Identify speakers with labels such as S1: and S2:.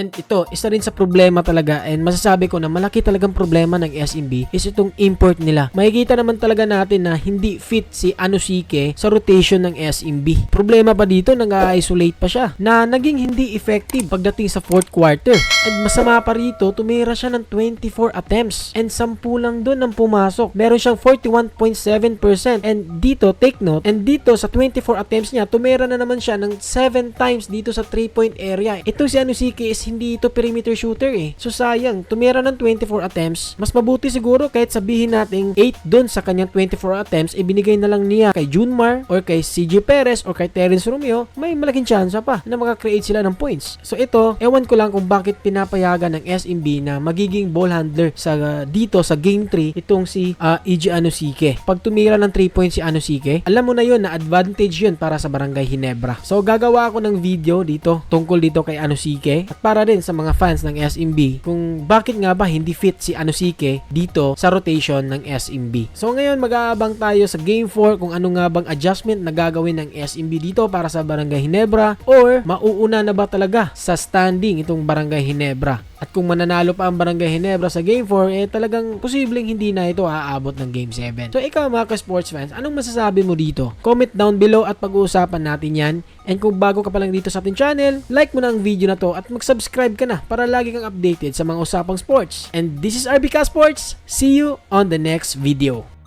S1: And ito, isa rin sa problema talaga and masasabi ko na malaki talagang problema ng SMB is itong import nila. Makikita naman talaga natin na hindi fit si Anosike sa rotation ng SMB. Problema pa dito, nang-isolate pa siya na naging hindi effective pagdating sa fourth quarter. And masama pa rito, tumira siya ng 24 attempts and 10 lang doon ang pumasok. Meron siyang 41.7% and dito, take note, and dito sa 24 attempts niya, tumira na naman siya ng 7 times dito sa 3-point area. Ito si Anusiki is hindi ito perimeter shooter eh. So sayang, tumira ng 24 attempts. Mas mabuti siguro kahit sabihin nating 8 doon sa kanyang 24 attempts, ibinigay na lang niya kay Junmar or kay CJ Perez or kay Terence Romeo, may malaking chance pa na makakreate sila ng points. So ito, ewan ko lang kung bakit pinapayagan ng SMB na magiging ball handler sa uh, dito sa game 3 itong si uh, EJ Anosike. Pag tumira ng 3 points si Anosike, alam mo na yun na advantage yun para sa Barangay Hinebra. So gagawa ako ng video dito tungkol dito kay Anosike at para din sa mga fans ng SMB kung bakit nga ba hindi fit si Anosike dito sa rotation ng SMB. So ngayon mag-aabang tayo sa game 4 kung ano nga bang adjustment na gagawin ng SMB dito para sa Barangay Hinebra or mauuna na ba talaga sa standing itong Barangay Hinebra. At kung mananalo pa ang Barangay Hinebra sa Game 4, eh talagang posibleng hindi na ito aabot ng Game 7. So ikaw mga ka-sports fans, anong masasabi mo dito? Comment down below at pag-uusapan natin yan. And kung bago ka pa lang dito sa ating channel, like mo na ang video na to at mag-subscribe ka na para lagi kang updated sa mga usapang sports. And this is RBK Sports. See you on the next video.